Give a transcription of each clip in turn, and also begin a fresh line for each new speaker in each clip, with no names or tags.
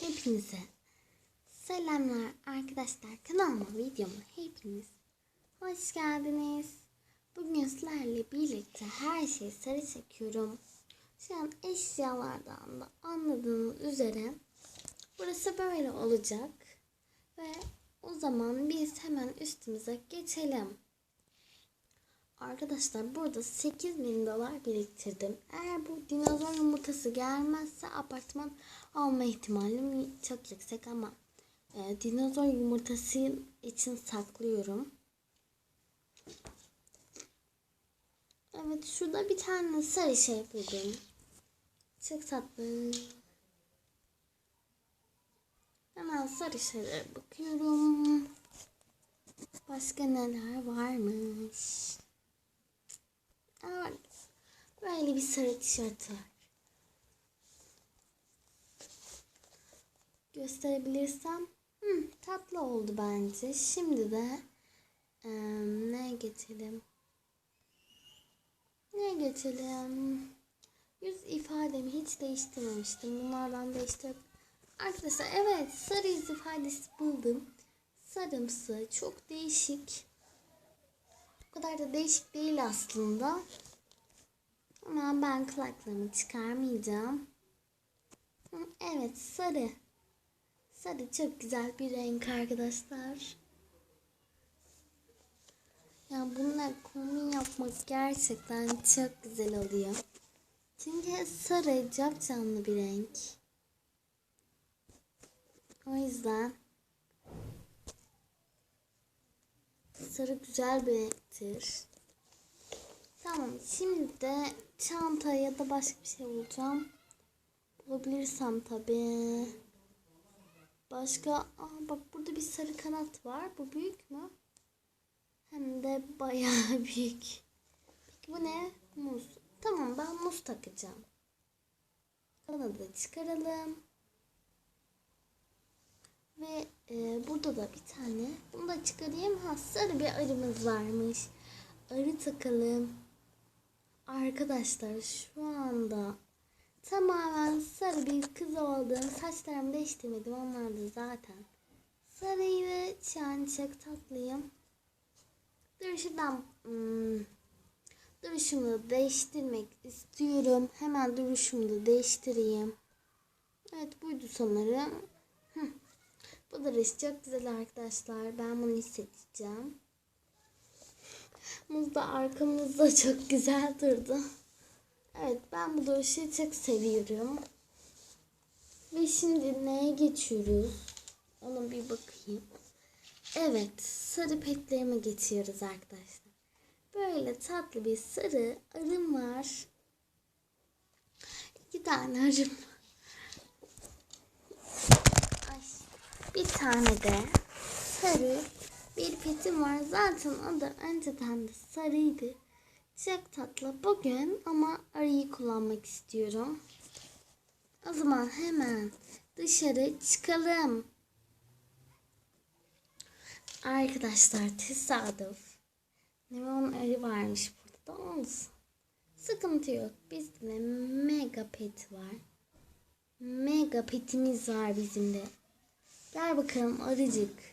Hepinize selamlar arkadaşlar. Kanalıma videoma hepiniz hoş geldiniz. Bugün sizlerle birlikte her şeyi sarı çekiyorum. Şu an eşyalardan da anladığınız üzere burası böyle olacak. Ve o zaman biz hemen üstümüze geçelim. Arkadaşlar burada 8000 dolar biriktirdim. Eğer bu dinozor yumurtası gelmezse apartman alma ihtimalim çok yüksek ama e, dinozor yumurtası için saklıyorum. Evet şurada bir tane sarı şey buldum. Çok tatlı. Hemen sarı şeylere bakıyorum. Başka neler varmış? Evet. Böyle bir sarı tişört var. Gösterebilirsem. Hı, tatlı oldu bence. Şimdi de eee, ne geçelim? Ne geçelim? Yüz ifademi hiç değiştirmemiştim. Bunlardan değiştirip Arkadaşlar evet sarı yüz ifadesi buldum. Sarımsı çok değişik. O kadar da değişik değil aslında. Ama ben kulaklarımı çıkarmayacağım. Evet sarı. Sarı çok güzel bir renk arkadaşlar. Ya bununla kombin yapmak gerçekten çok güzel oluyor. Çünkü sarı çok canlı bir renk. O yüzden sarı güzel bir renktir. Tamam şimdi de çanta ya da başka bir şey bulacağım. Bulabilirsem tabii. Başka aa bak burada bir sarı kanat var. Bu büyük mü? Hem de bayağı büyük. Peki bu ne? Muz. Tamam ben muz takacağım. Kanadı çıkaralım. Ve e, burada da bir tane. Bunu da çıkarayım. Ha sarı bir arımız varmış. Arı takalım. Arkadaşlar şu anda tamamen sarı bir kız oldum. Saçlarımı değiştirmedim. Onlar da zaten sarıydı. Şu an tatlıyım. Dur şuradan hmm, duruşumu değiştirmek istiyorum. Hemen duruşumu da değiştireyim. Evet buydu sanırım. Hı. Bu duruş çok güzel arkadaşlar. Ben bunu hissedeceğim. Muz da arkamızda çok güzel durdu. Evet ben bu duruşu çok seviyorum. Ve şimdi neye geçiyoruz? Ona bir bakayım. Evet sarı petlerime geçiyoruz arkadaşlar. Böyle tatlı bir sarı arım var. İki tane arım. Ay, bir tane de sarı bir petim var. Zaten o da önceden de sarıydı. Çok tatlı. Bugün ama arıyı kullanmak istiyorum. O zaman hemen dışarı çıkalım. Arkadaşlar tesadüf. Limon arı varmış burada da olsun. Sıkıntı yok. Bizde de mega pet var. Mega petimiz var bizim de. Gel bakalım arıcık.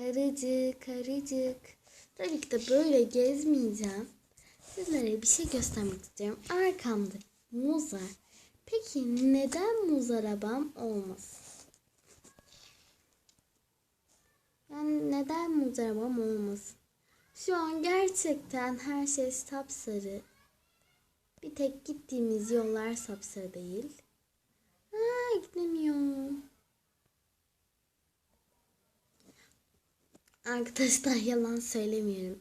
Arıcık, arıcık. Tabii ki de böyle gezmeyeceğim. Sizlere bir şey göstermek istiyorum. Arkamda muz var. Peki neden muz arabam olmasın? Yani neden muz arabam olmasın? Şu an gerçekten her şey sapsarı. Bir tek gittiğimiz yollar sapsarı değil. Aa gidemiyorum. Arkadaşlar yalan söylemiyorum.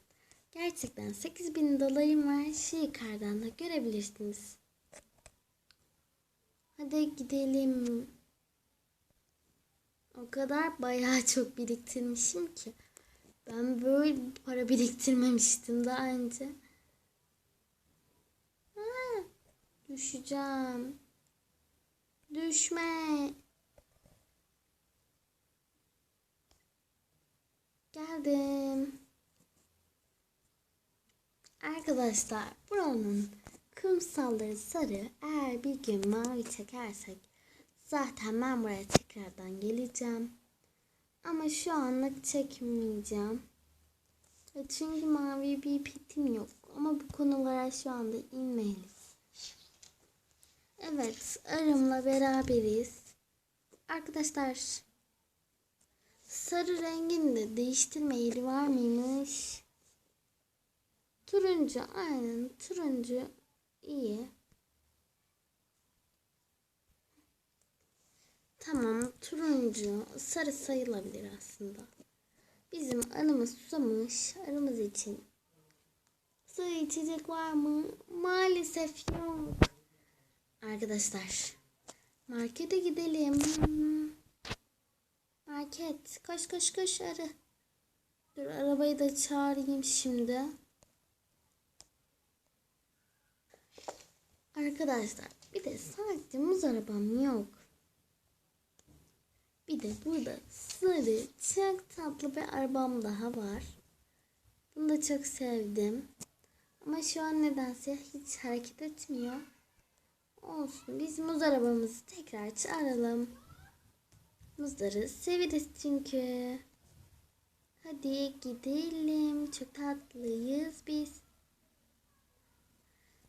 Gerçekten 8000 dolarım var. Şu yukarıdan da görebilirsiniz. Hadi gidelim. O kadar bayağı çok biriktirmişim ki. Ben böyle para biriktirmemiştim daha önce. Ha, düşeceğim. Düşme. Geldim. Arkadaşlar buranın kumsalları sarı. Eğer bir gün mavi çekersek Zaten ben buraya tekrardan geleceğim. Ama şu anlık çekmeyeceğim. E, Çünkü mavi bir petim yok. Ama bu konulara şu anda inmeyelim. Evet, arımla beraberiz. Arkadaşlar, sarı rengini de değiştirme yeri var mıymış? Turuncu, aynen turuncu iyi. Tamam, turuncu, sarı sayılabilir aslında. Bizim arımız susamış, arımız için. Su içecek var mı? Maalesef yok. Arkadaşlar, markete gidelim. Market, koş koş koş arı. Dur arabayı da çağırayım şimdi. Arkadaşlar, bir de sadece muz arabam yok. Bir de burada sarı çok tatlı bir arabam daha var. Bunu da çok sevdim. Ama şu an nedense hiç hareket etmiyor. Olsun biz muz arabamızı tekrar çağıralım. Muzları severiz çünkü. Hadi gidelim. Çok tatlıyız biz.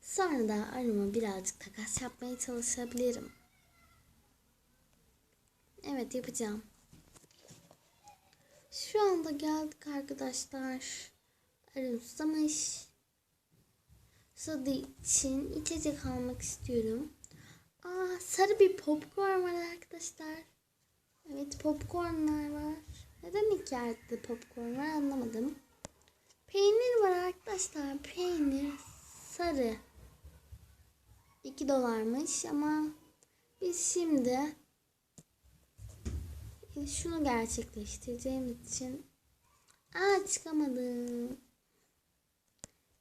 Sonra da arama birazcık takas yapmaya çalışabilirim. Evet yapacağım. Şu anda geldik arkadaşlar. Arım susamış. Susadığı için içecek almak istiyorum. Aa sarı bir popcorn var arkadaşlar. Evet popcornlar var. Neden iki yerde popcorn var anlamadım. Peynir var arkadaşlar. Peynir sarı. 2 dolarmış ama biz şimdi şunu gerçekleştireceğimiz için Aa çıkamadım.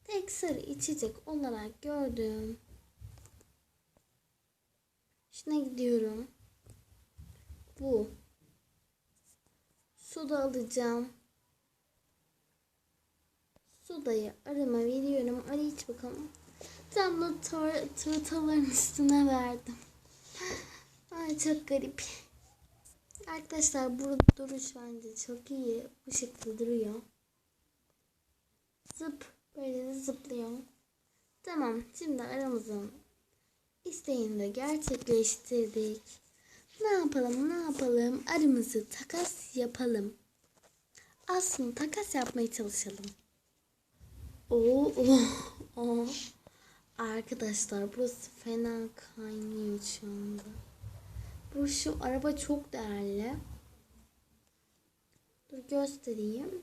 Tek sarı içecek olarak gördüm. Şuna gidiyorum. Bu. Soda alacağım. Sodayı arama veriyorum. Arı iç bakalım. Tam da turtaların üstüne verdim. Ay çok garip. Arkadaşlar bu duruş bence çok iyi. Bu şekilde duruyor. Zıp. Böyle de zıplıyor. Tamam. Şimdi aramızın isteğini de gerçekleştirdik. Ne yapalım ne yapalım? Arımızı takas yapalım. Aslında takas yapmaya çalışalım. Oo, oh, oh. Arkadaşlar burası fena kaynıyor şu anda. Bu şu araba çok değerli. Dur göstereyim.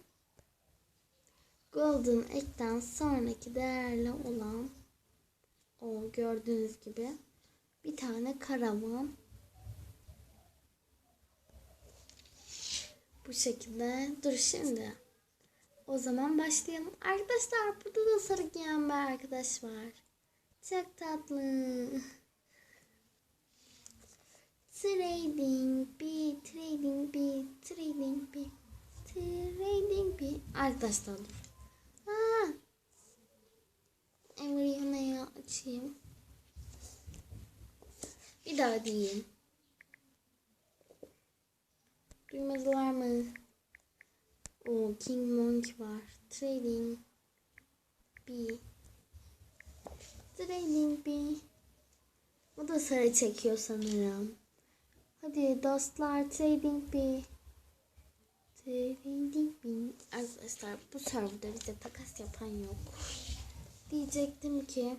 Golden Egg'den sonraki değerli olan o gördüğünüz gibi bir tane karavan. Bu şekilde. Dur şimdi. O zaman başlayalım. Arkadaşlar burada da sarı giyen bir arkadaş var. Çok tatlı. Trading bir, trading bir, trading bir, trading bir. Arkadaşlar dur. Ha. Emre'yi açayım. Bir daha diyeyim. Duymadılar mı? O King Monk var. Trading B. Trading B. O da sarı çekiyor sanırım. Hadi dostlar Trading B. Trading B. Arkadaşlar bu serverda bize takas yapan yok. Diyecektim ki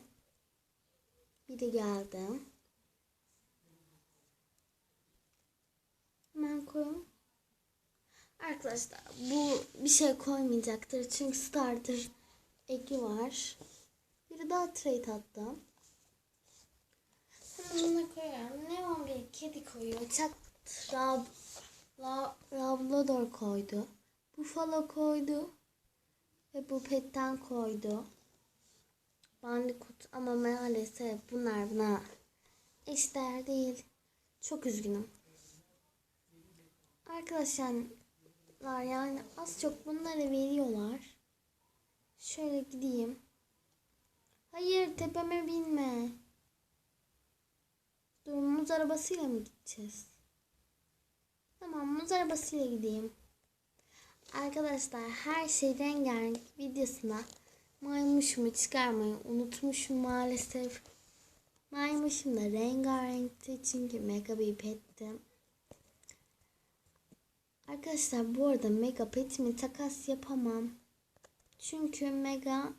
biri geldi. Hemen koyun. Arkadaşlar bu bir şey koymayacaktır. Çünkü starter eki var. Biri daha trade attı. Hemen ona koyuyorum. Neon bir kedi koyuyor. Çak Rab, La, Rablador koydu. Buffalo koydu. Ve bu petten koydu. Bandicoot ama maalesef bunlar buna eşdeğer değil. Çok üzgünüm. Arkadaşlar yani az çok bunları veriyorlar. Şöyle gideyim. Hayır tepeme binme. Durumumuz muz arabasıyla mı gideceğiz? Tamam muz arabasıyla gideyim. Arkadaşlar her şey rengarenk videosuna maymuşumu çıkarmayı unutmuşum maalesef. Maymuşum da rengarenkti çünkü mega bir pettim. Arkadaşlar bu arada mega petimi takas yapamam. Çünkü mega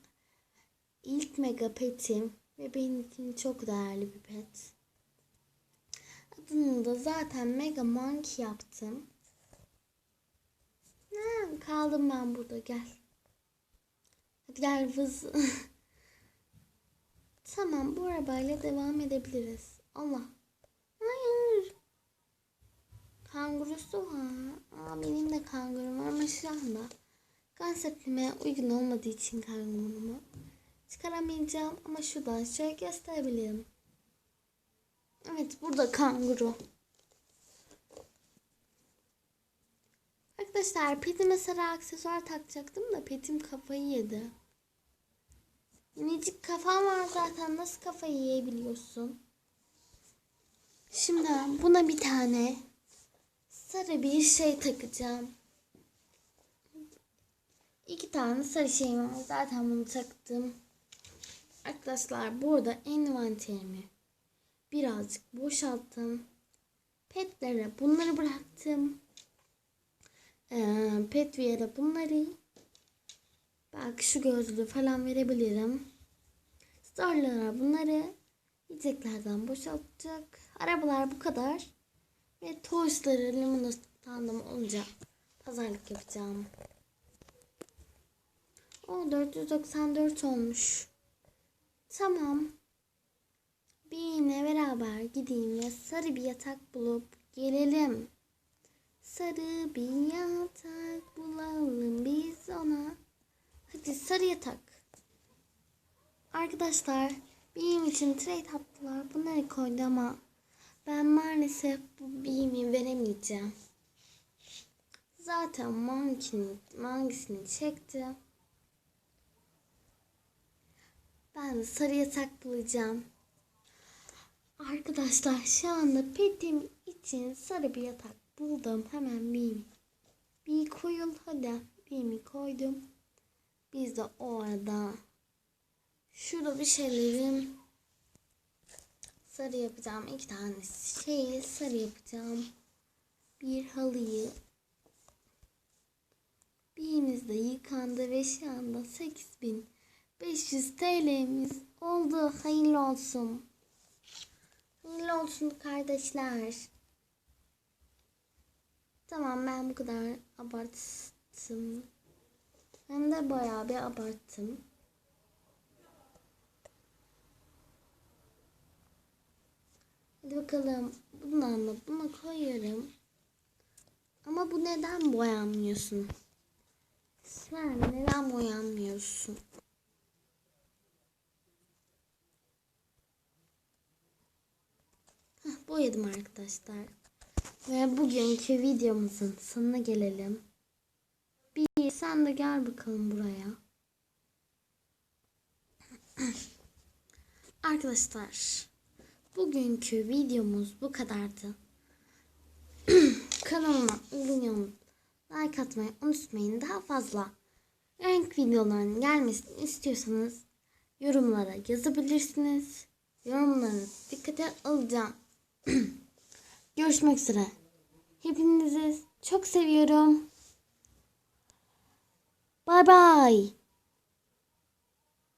ilk mega petim ve benim için çok değerli bir pet. Adını da zaten mega monkey yaptım. Ha, kaldım ben burada gel. Hadi gel vız. tamam bu arabayla devam edebiliriz. Allah. Hayır. Kangurusu var. Aa, benim de kangurum var ama şu anda konseptime uygun olmadığı için kangurumu çıkaramayacağım ama şuradan şöyle gösterebilirim. Evet burada kanguru. Arkadaşlar petime sarı aksesuar takacaktım da petim kafayı yedi. Minicik kafam var zaten nasıl kafayı yiyebiliyorsun? Şimdi buna bir tane sarı bir şey takacağım. İki tane sarı şeyim var. Zaten bunu taktım. Arkadaşlar burada envanterimi birazcık boşalttım. Petlere bunları bıraktım. Ee, pet bir yere bunları belki şu gözlüğü falan verebilirim. Starlara bunları yiyeceklerden boşaltacak. Arabalar bu kadar. Ve toysları limonu standım olunca pazarlık yapacağım. O 494 olmuş. Tamam. Bir yine beraber gideyim ve sarı bir yatak bulup gelelim. Sarı bir yatak bulalım biz ona. Hadi sarı yatak. Arkadaşlar benim için trade attılar. Bunları koydu ama ben maalesef bu BİM'i veremeyeceğim. Zaten Monkey'nin mangisini çekti. Ben sarı yatak bulacağım. Arkadaşlar şu anda petim için sarı bir yatak buldum. Hemen bir bir koyul hadi bir mi koydum. Biz de o arada şurada bir şeylerim sarı yapacağım. iki tane şeyi sarı yapacağım. Bir halıyı birimiz de yıkandı ve şu anda 8500 TL'miz oldu. Hayırlı olsun. Hayırlı olsun kardeşler. Tamam ben bu kadar abarttım. Hem de bayağı bir abarttım. Hadi bakalım. Bundan da buna koyuyorum. Ama bu neden boyanmıyorsun? Sen neden boyanmıyorsun? Heh, boyadım arkadaşlar. Ve bugünkü videomuzun sonuna gelelim. Bir sen de gel bakalım buraya. Arkadaşlar bugünkü videomuz bu kadardı. Kanalıma abone olup like atmayı unutmayın. Daha fazla renk videolarının gelmesini istiyorsanız yorumlara yazabilirsiniz. Yorumlarınızı dikkate alacağım. Görüşmek üzere. Hepinizi çok seviyorum. Bye bye.